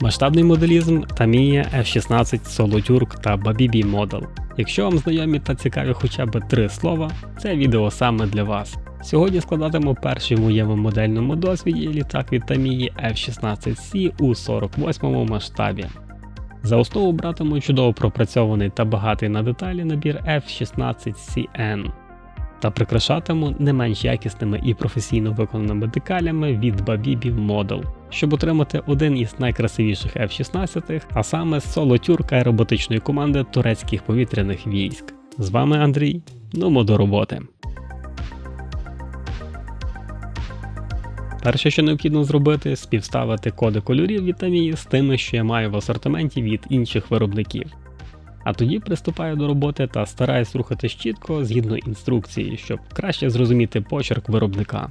Масштабний моделізм Tamiya F16 Soloturk та Babibi Model. Якщо вам знайомі та цікаві хоча б три слова, це відео саме для вас. Сьогодні складатиму перший моєму модельному досвіді літак від Tamiya F16C у 48 масштабі. За основу братиму чудово пропрацьований та багатий на деталі набір F16CN та прикрашатиму не менш якісними і професійно виконаними декалями від Babibi Model, щоб отримати один із найкрасивіших F-16, а саме соло-тюрка аероботичної команди турецьких повітряних військ. З вами Андрій. Ну до роботи. Перше, що необхідно зробити, співставити коди кольорів від Tamiya з тими, що я маю в асортименті від інших виробників. А тоді приступаю до роботи та стараюсь рухатись чітко згідно інструкції, щоб краще зрозуміти почерк виробника.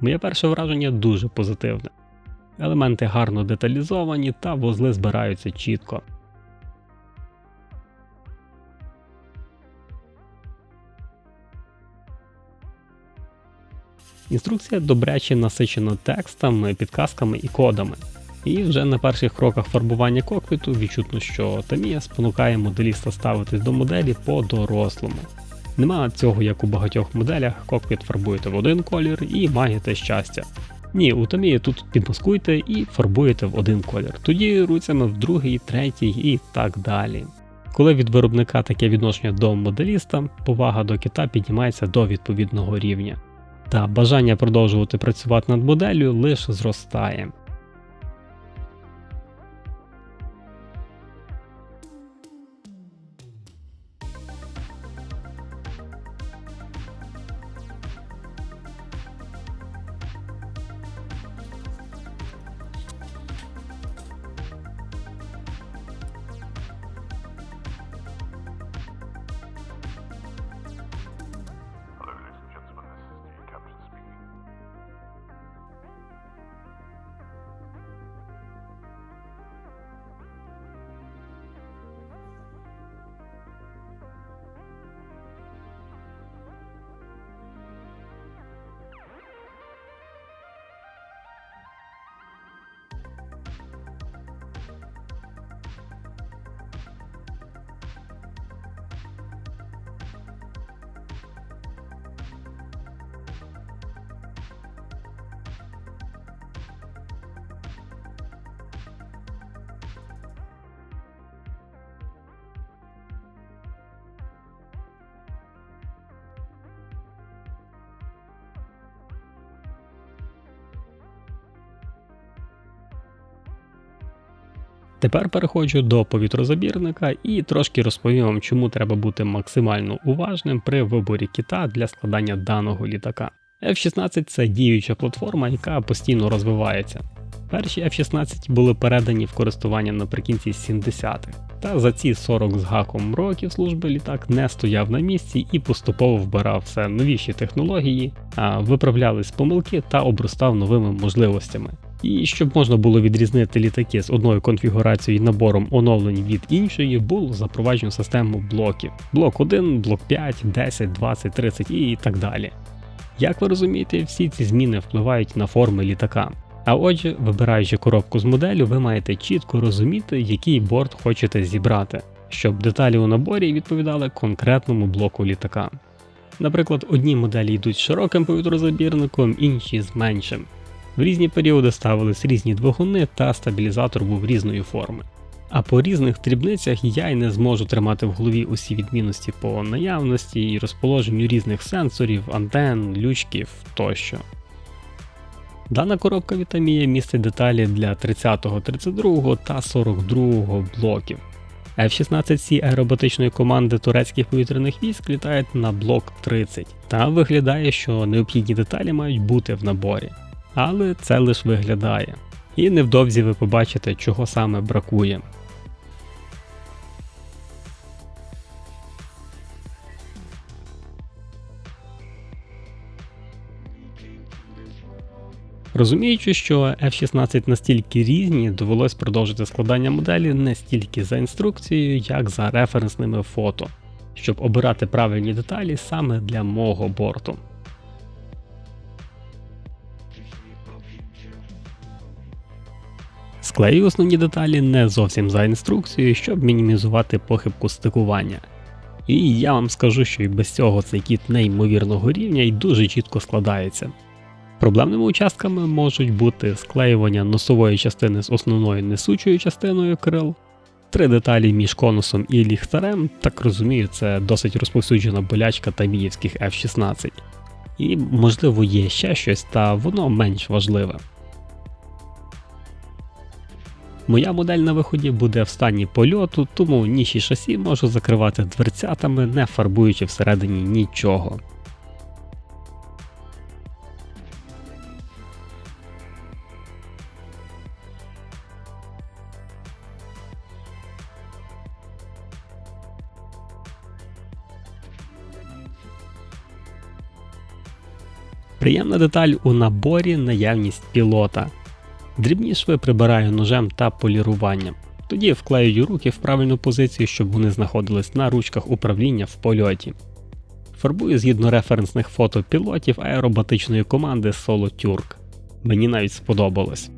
Моє перше враження дуже позитивне. Елементи гарно деталізовані та вузли збираються чітко. Інструкція добряче насичена текстами, підказками і кодами. І вже на перших кроках фарбування кокпіту відчутно, що Tamiya спонукає моделіста ставитись до моделі по-дорослому. Нема цього, як у багатьох моделях, кокпіт фарбуєте в один колір і маєте щастя. Ні, у Томії тут підмаскуєте і фарбуєте в один колір, тоді руцями в другий, третій і так далі. Коли від виробника таке відношення до моделіста, повага до кита піднімається до відповідного рівня, та бажання продовжувати працювати над моделлю лише зростає. Тепер переходжу до повітрозабірника і трошки розповім вам, чому треба бути максимально уважним при виборі кита для складання даного літака. F-16 це діюча платформа, яка постійно розвивається. Перші F-16 були передані в користування наприкінці 70-х, та за ці 40 з гаком років служби літак не стояв на місці і поступово вбирав все новіші технології, виправлялись помилки та обростав новими можливостями. І щоб можна було відрізнити літаки з одною конфігурацією і набором оновлень від іншої, було запроваджено систему блоків: блок 1, блок 5, 10, 20, 30 і так далі. Як ви розумієте, всі ці зміни впливають на форми літака. А отже, вибираючи коробку з моделлю, ви маєте чітко розуміти, який борт хочете зібрати, щоб деталі у наборі відповідали конкретному блоку літака. Наприклад, одні моделі йдуть з широким повітрозабірником, інші з меншим. В різні періоди ставились різні двигуни та стабілізатор був різної форми. А по різних дрібницях я й не зможу тримати в голові усі відмінності по наявності і розположенню різних сенсорів, антенн, лючків тощо. Дана коробка Tamiya містить деталі для 30, 32 та 42 блоків. F-16C аероботичної команди турецьких повітряних військ літають на блок 30, та виглядає, що необхідні деталі мають бути в наборі. Але це лише виглядає. І невдовзі ви побачите, чого саме бракує. Розуміючи, що F-16 настільки різні, довелось продовжити складання моделі не стільки за інструкцією, як за референсними фото, щоб обирати правильні деталі саме для мого борту. Склею основні деталі не зовсім за інструкцією, щоб мінімізувати похибку стикування. І я вам скажу, що і без цього цей кіт неймовірного рівня і дуже чітко складається. Проблемними участками можуть бути склеювання носової частини з основною несучою частиною крил, три деталі між конусом і ліхтарем, так розумію, це досить розповсюджена болячка таміївських F-16. І, можливо, є ще щось, та воно менш важливе. Моя модель на виході буде в стані польоту, тому ніші шасі можу закривати дверцятами, не фарбуючи всередині нічого. Приємна деталь у наборі наявність пілота. Дрібні шви прибираю ножем та поліруванням. Тоді вклеюю руки в правильну позицію, щоб вони знаходились на ручках управління в польоті. Фарбую згідно референсних фото пілотів аеробатичної команди Solo Turk. Мені навіть сподобалось.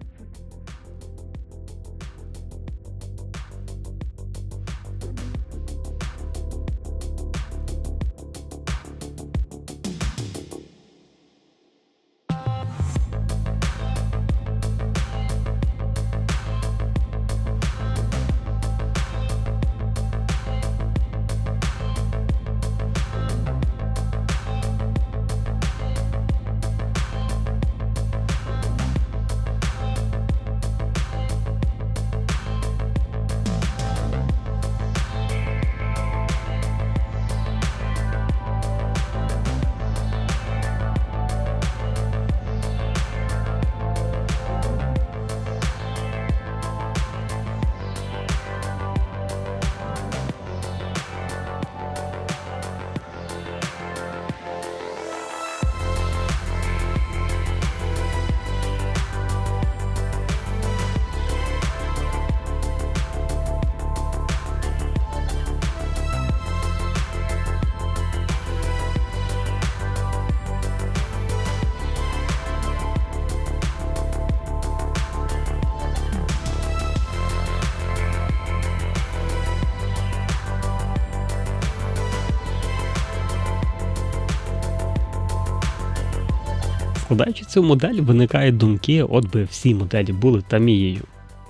Складаючи цю модель, виникають думки, от би всі моделі були тамією.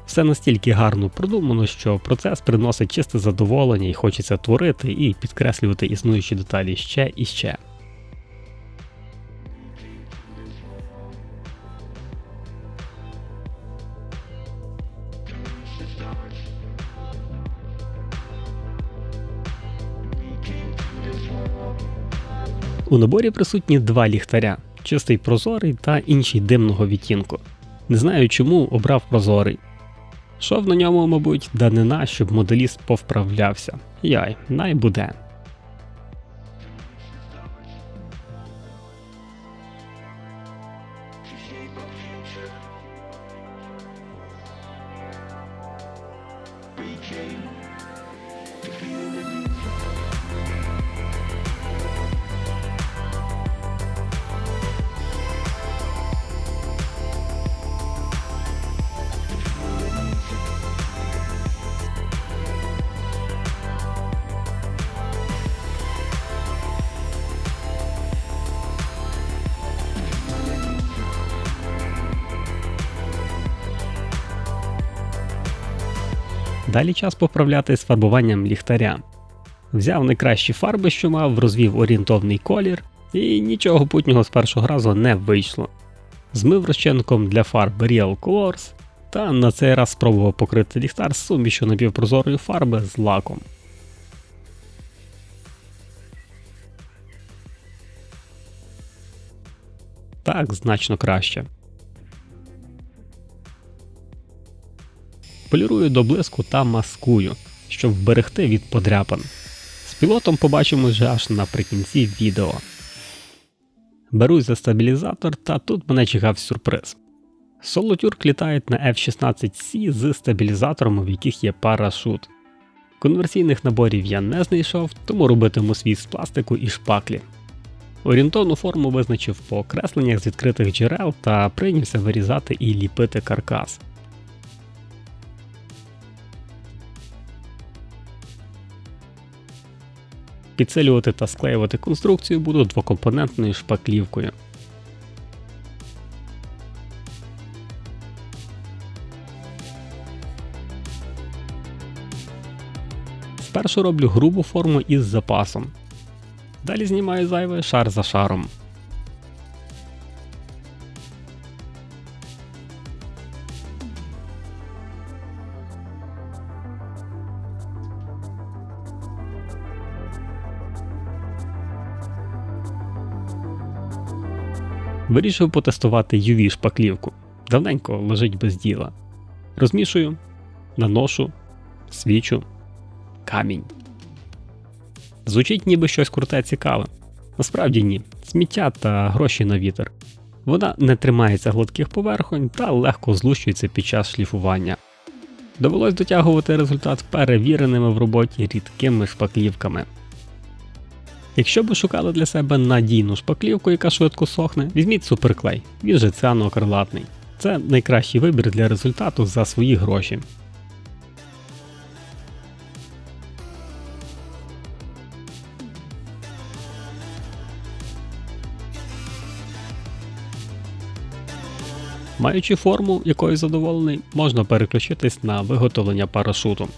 Все настільки гарно продумано, що процес приносить чисте задоволення і хочеться творити і підкреслювати існуючі деталі ще і ще. У наборі присутні два ліхтаря чистий прозорий та інший димного відтінку. Не знаю чому обрав прозорий. Шов на ньому, мабуть, данина, щоб моделіст повправлявся. Яй, най буде. Далі час поправляти з фарбуванням ліхтаря. Взяв найкращі фарби, що мав, розвів орієнтовний колір, і нічого путнього з першого разу не вийшло. Змив розчинком для фарб Real Colors та на цей раз спробував покрити ліхтар з сумішю напівпрозорої фарби з лаком. Так значно краще. Полірую до блиску та маскую, щоб вберегти від подряпин. З пілотом побачимо вже аж наприкінці відео. Берусь за стабілізатор, та тут мене чекав сюрприз. Солотюрк літають на F-16C з стабілізаторами, в яких є парашут. Конверсійних наборів я не знайшов, тому робитиму свій з пластику і шпаклі. Орієнтовну форму визначив по окресленнях з відкритих джерел та прийнявся вирізати і ліпити каркас. Підсилювати та склеювати конструкцію буду двокомпонентною шпаклівкою. Спершу роблю грубу форму із запасом. Далі знімаю зайве шар за шаром. Вирішив потестувати UV шпаклівку. Давненько лежить без діла. Розмішую, наношу, свічу, камінь. Звучить ніби щось круте цікаве. Насправді ні, сміття та гроші на вітер. Вона не тримається гладких поверхонь та легко злущується під час шліфування. Довелось дотягувати результат перевіреними в роботі рідкими шпаклівками. Якщо ви шукали для себе надійну шпаклівку, яка швидко сохне, візьміть суперклей, він же циано-акрилатний. Це найкращий вибір для результату за свої гроші. Маючи форму, якою задоволений, можна переключитись на виготовлення парашуту.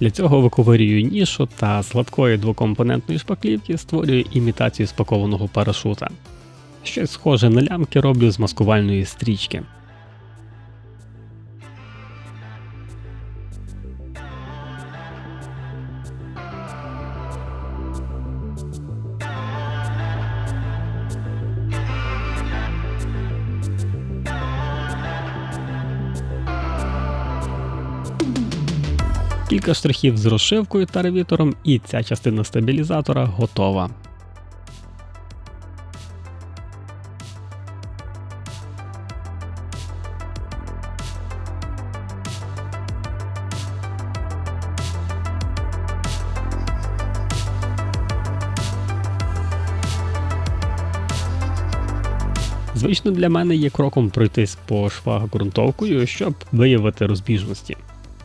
Для цього виковирюю нішу та з гладкої двокомпонентної шпаклівки створюю імітацію спакованого парашута. Щось схоже на лямки роблю з маскувальної стрічки. Кілька штрихів з розшивкою та ревітором, і ця частина стабілізатора готова. Звично для мене є кроком пройтись по швах ґрунтовкою, щоб виявити розбіжності.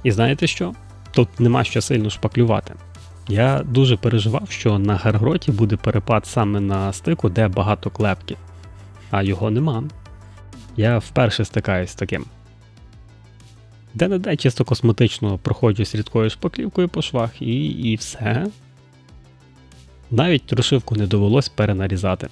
І знаєте що? Тут нема що сильно шпаклювати. Я дуже переживав, що на гаргроті буде перепад саме на стику, де багато клепки, а його нема. Я вперше стикаюсь з таким. Де не де чисто косметично проходжусь рідкою шпаклівкою по швах і, і все. Навіть розшивку не довелось перенарізати.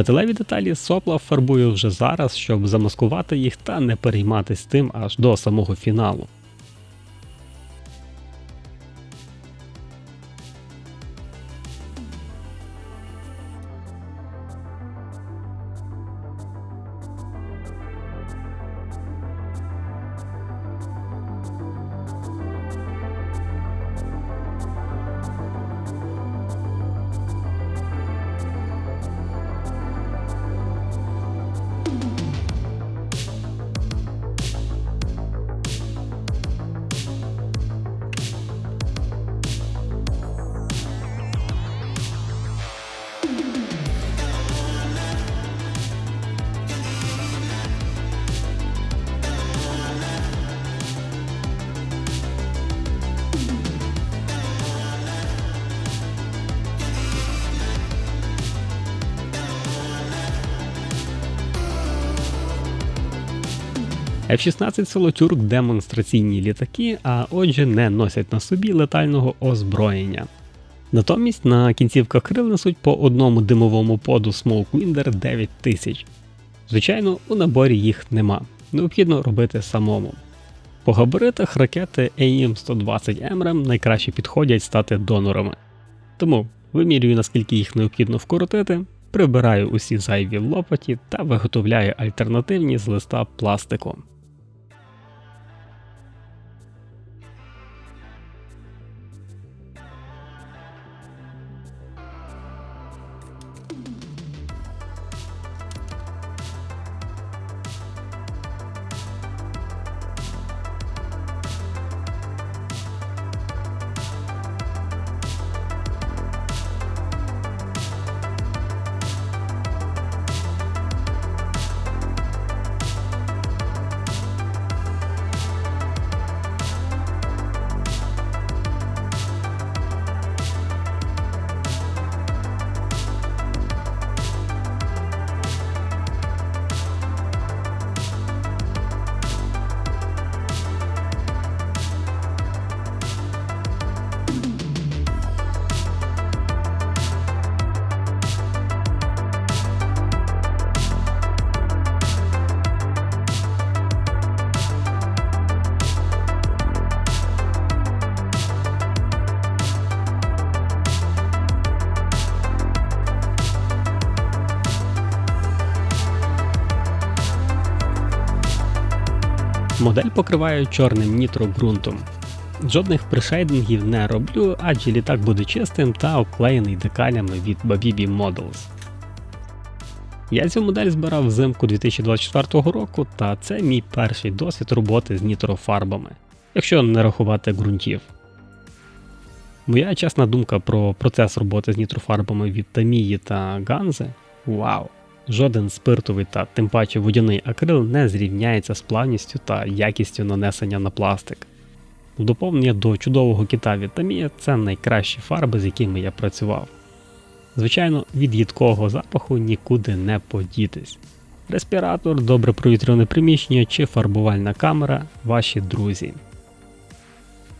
Металеві деталі сопла фарбую вже зараз, щоб замаскувати їх та не перейматись тим аж до самого фіналу. F-16 Солотюрк демонстраційні літаки, а отже не носять на собі летального озброєння. Натомість на кінцівках крил несуть по одному димовому поду Smokewinder 9000. Звичайно, у наборі їх нема, необхідно робити самому. По габаритах ракети AIM-120 MRAM найкраще підходять стати донорами. Тому вимірюю, наскільки їх необхідно вкоротити, прибираю усі зайві лопаті та виготовляю альтернативні з листа пластику. Модель покриваю чорним нітрогрунтом. Жодних пришейдингів не роблю, адже літак буде чистим та обклеєний декалями від Babibi Models. Я цю модель збирав взимку 2024 року, та це мій перший досвід роботи з нітрофарбами, якщо не рахувати ґрунтів. Моя чесна думка про процес роботи з нітрофарбами від Тамії та Ганзи вау! Жоден спиртовий та тим паче водяний акрил не зрівняється з плавністю та якістю нанесення на пластик. В доповнення до чудового кита Tamiya це найкращі фарби, з якими я працював. Звичайно, від їдкого запаху нікуди не подітись. Респіратор, добре провітряне приміщення чи фарбувальна камера ваші друзі.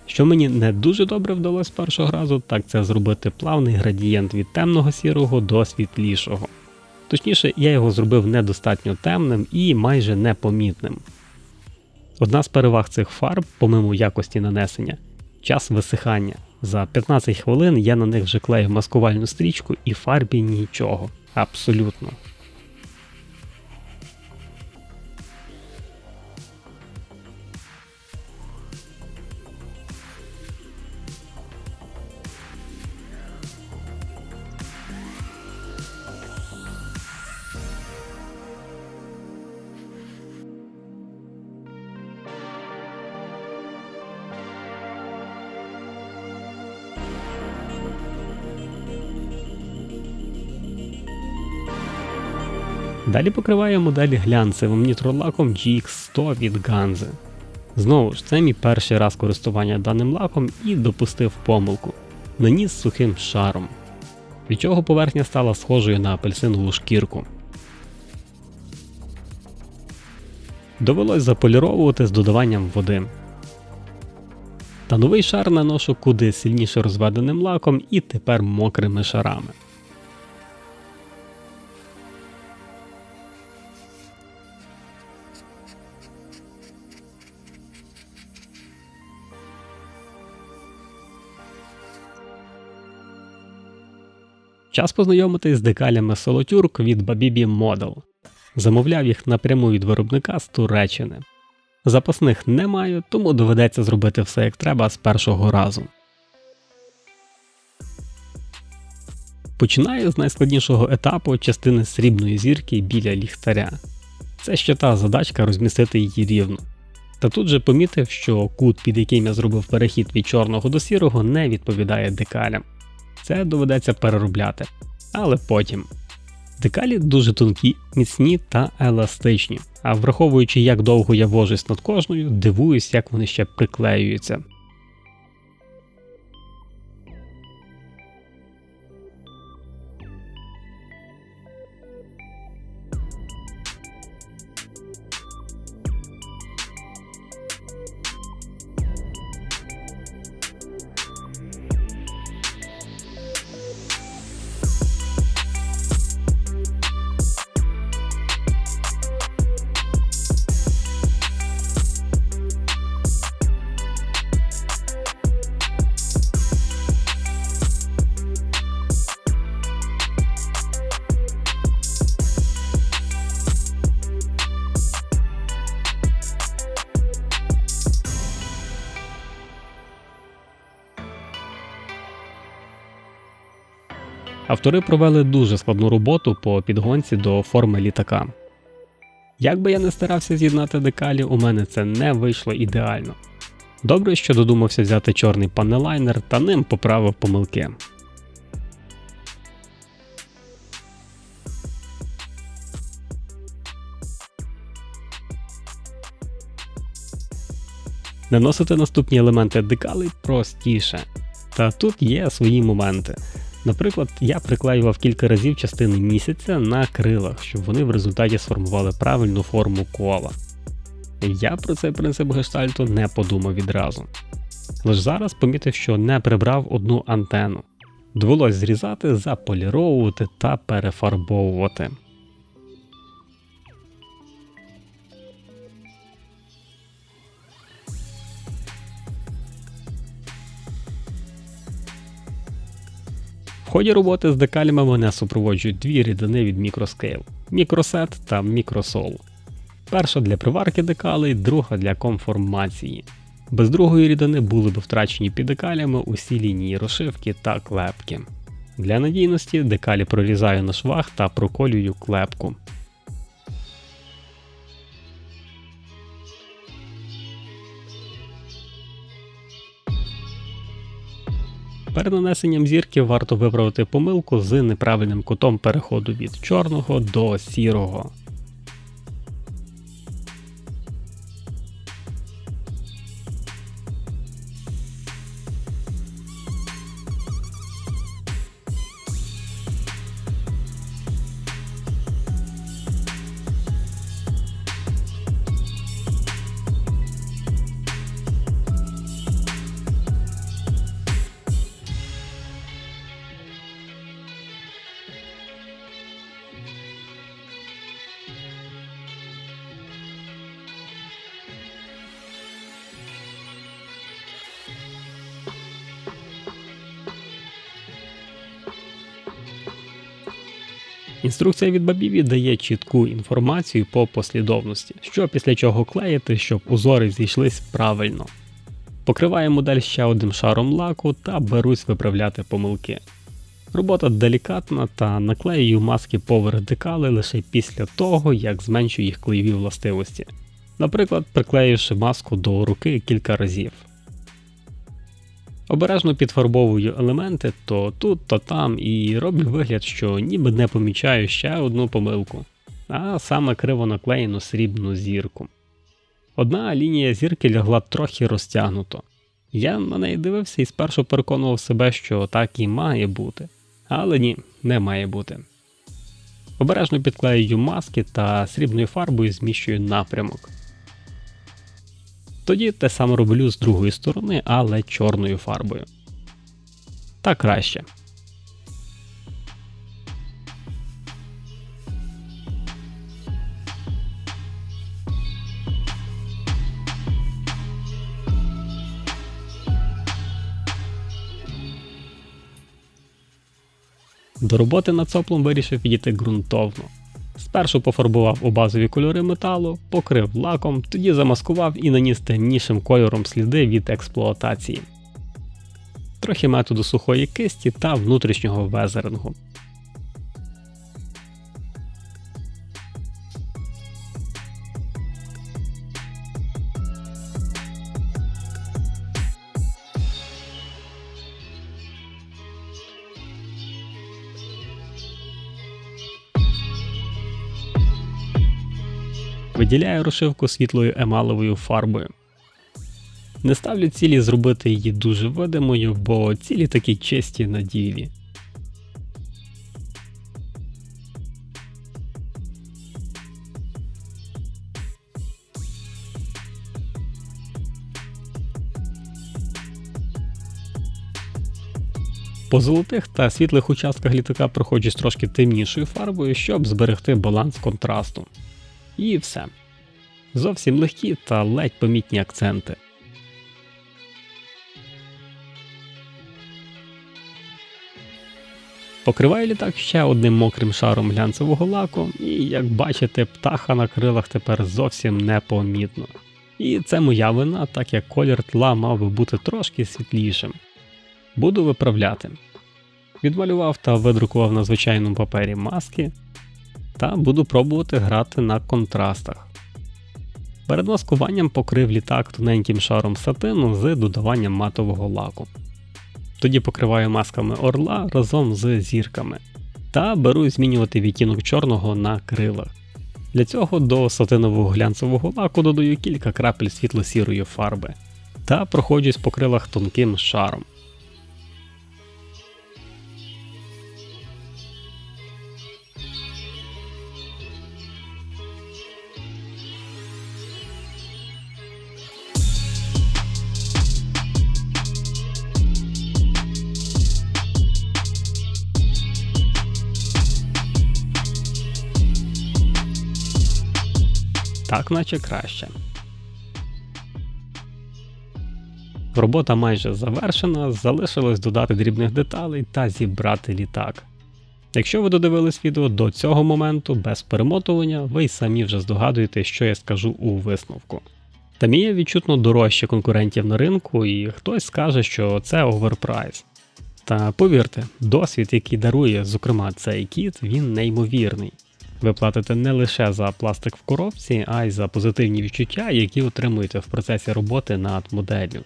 Що мені не дуже добре вдалося першого разу, так це зробити плавний градієнт від темного сірого до світлішого. Точніше, я його зробив недостатньо темним і майже непомітним. Одна з переваг цих фарб, помимо якості нанесення, час висихання. За 15 хвилин я на них вже клею маскувальну стрічку і фарбі нічого. Абсолютно. Далі покриваю модель глянцевим нітролаком GX100 від Ganze. Знову ж, це мій перший раз користування даним лаком і допустив помилку. Наніс сухим шаром, від чого поверхня стала схожою на апельсинову шкірку. Довелось заполіровувати з додаванням води. Та новий шар наношу куди сильніше розведеним лаком і тепер мокрими шарами. Час познайомитись з декалями Solotürk від Babibi Model. Замовляв їх напряму від виробника з Туреччини. Запасних не маю, тому доведеться зробити все як треба з першого разу. Починаю з найскладнішого етапу частини срібної зірки біля ліхтаря. Це ще та задачка розмістити її рівно. Та тут же помітив, що кут, під яким я зробив перехід від чорного до сірого, не відповідає декалям. Це доведеться переробляти. Але потім. Декалі дуже тонкі, міцні та еластичні, а враховуючи, як довго я вожусь над кожною, дивуюсь, як вони ще приклеюються. Автори провели дуже складну роботу по підгонці до форми літака. Як би я не старався з'єднати декалі, у мене це не вийшло ідеально. Добре, що додумався взяти чорний панелайнер та ним поправив помилки. Наносити наступні елементи декалей простіше. Та тут є свої моменти. Наприклад, я приклеював кілька разів частини місяця на крилах, щоб вони в результаті сформували правильну форму кола. Я про цей принцип гештальту не подумав відразу. Лише зараз помітив, що не прибрав одну антенну. Довелось зрізати, заполіровувати та перефарбовувати. В ході роботи з декалями мене супроводжують дві рідини від Microscale – Microset та Microsol. Перша для приварки декалей, друга для конформації. Без другої рідини були б втрачені під декалями усі лінії розшивки та клепки. Для надійності декалі прорізаю на швах та проколюю клепку. Перед нанесенням зірки варто виправити помилку з неправильним кутом переходу від чорного до сірого. Інструкція від Бабіві дає чітку інформацію по послідовності, що після чого клеїти, щоб узори зійшлись правильно. Покриваю модель ще одним шаром лаку та берусь виправляти помилки. Робота делікатна та наклеюю маски поверх декали лише після того, як зменшую їх клеєві властивості. Наприклад, приклеївши маску до руки кілька разів. Обережно підфарбовую елементи то тут, то там і роблю вигляд, що ніби не помічаю ще одну помилку, а саме криво наклеєну срібну зірку. Одна лінія зірки лягла трохи розтягнуто. Я на неї дивився і спершу переконував себе, що так і має бути. Але ні, не має бути. Обережно підклеюю маски та срібною фарбою зміщую напрямок. Тоді те саме роблю з другої сторони, але чорною фарбою. Так краще. До роботи над соплом вирішив підійти ґрунтовно. Спершу пофарбував у базові кольори металу, покрив лаком, тоді замаскував і наніс темнішим кольором сліди від експлуатації. Трохи методу сухої кисті та внутрішнього везерингу. Виділяю розшивку світлою емаловою фарбою. Не ставлю цілі зробити її дуже видимою, бо цілі такі чисті на ділі. По золотих та світлих участках літака проходжусь трошки темнішою фарбою, щоб зберегти баланс контрасту. І все. Зовсім легкі та ледь помітні акценти. Покриваю літак ще одним мокрим шаром глянцевого лаку, і як бачите, птаха на крилах тепер зовсім непомітно. І це моя вина, так як колір тла мав би бути трошки світлішим. Буду виправляти. Відмалював та видрукував на звичайному папері маски, та буду пробувати грати на контрастах. Перед маскуванням покрив літак тоненьким шаром сатину з додаванням матового лаку. Тоді покриваю масками орла разом з зірками та беру змінювати відтінок чорного на крилах. Для цього до сатинового глянцевого лаку додаю кілька крапель світло-сірої фарби та проходжусь по крилах тонким шаром. Так наче краще. Робота майже завершена, залишилось додати дрібних деталей та зібрати літак. Якщо ви додивились відео до цього моменту без перемотування, ви й самі вже здогадуєте, що я скажу у висновку. Тамія відчутно дорожче конкурентів на ринку, і хтось скаже, що це оверпрайс. Та повірте, досвід, який дарує, зокрема, цей кіт, він неймовірний. Ви платите не лише за пластик в коробці, а й за позитивні відчуття, які отримуєте в процесі роботи над моделлю.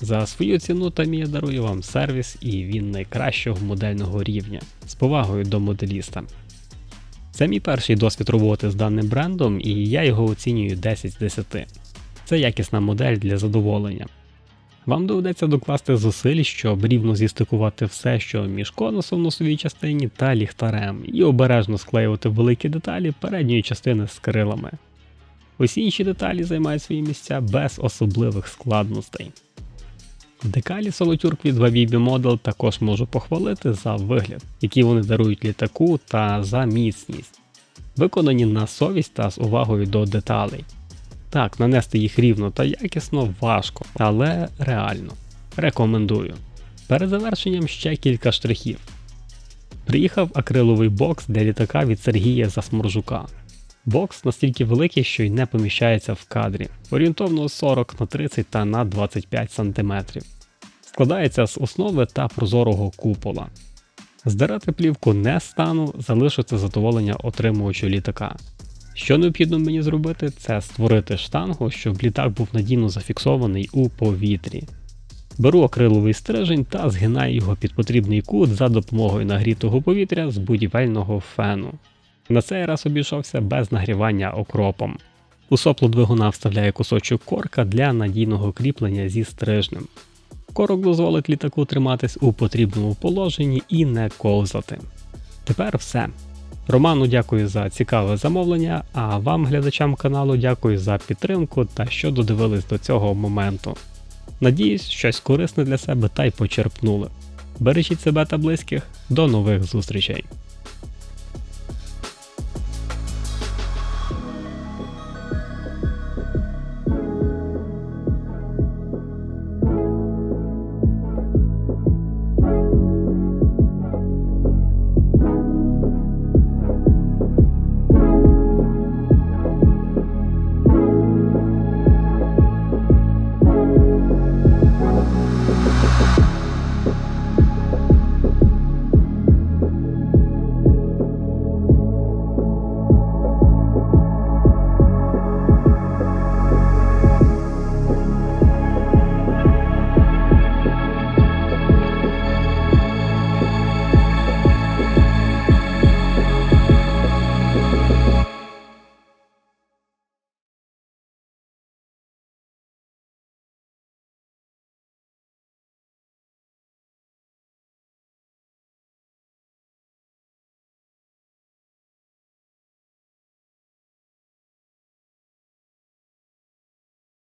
За свою ціну Тамія дарує вам сервіс і він найкращого модельного рівня з повагою до моделіста. Це мій перший досвід роботи з даним брендом, і я його оцінюю 10 з 10. Це якісна модель для задоволення. Вам доведеться докласти зусиль, щоб рівно зістикувати все, що між конусом носовій частині та ліхтарем, і обережно склеювати великі деталі передньої частини з крилами. Усі інші деталі займають свої місця без особливих складностей. Декалі Solotürk від Wabibi Model також можу похвалити за вигляд, який вони дарують літаку та за міцність, виконані на совість та з увагою до деталей. Так, нанести їх рівно та якісно важко, але реально. Рекомендую. Перед завершенням ще кілька штрихів. Приїхав акриловий бокс для літака від Сергія Засморжука. Бокс настільки великий, що й не поміщається в кадрі, орієнтовно 40 на 30 та на 25 см. Складається з основи та прозорого купола. Здирати плівку не стану, залишиться задоволення отримувачу літака. Що необхідно мені зробити, це створити штангу, щоб літак був надійно зафіксований у повітрі. Беру акриловий стрижень та згинаю його під потрібний кут за допомогою нагрітого повітря з будівельного фену. На цей раз обійшовся без нагрівання окропом. У сопло двигуна вставляю кусочок корка для надійного кріплення зі стрижнем. Корок дозволить літаку триматись у потрібному положенні і не ковзати. Тепер все. Роману дякую за цікаве замовлення, а вам, глядачам каналу, дякую за підтримку та що додивились до цього моменту. Надіюсь, щось корисне для себе та й почерпнули. Бережіть себе та близьких, до нових зустрічей!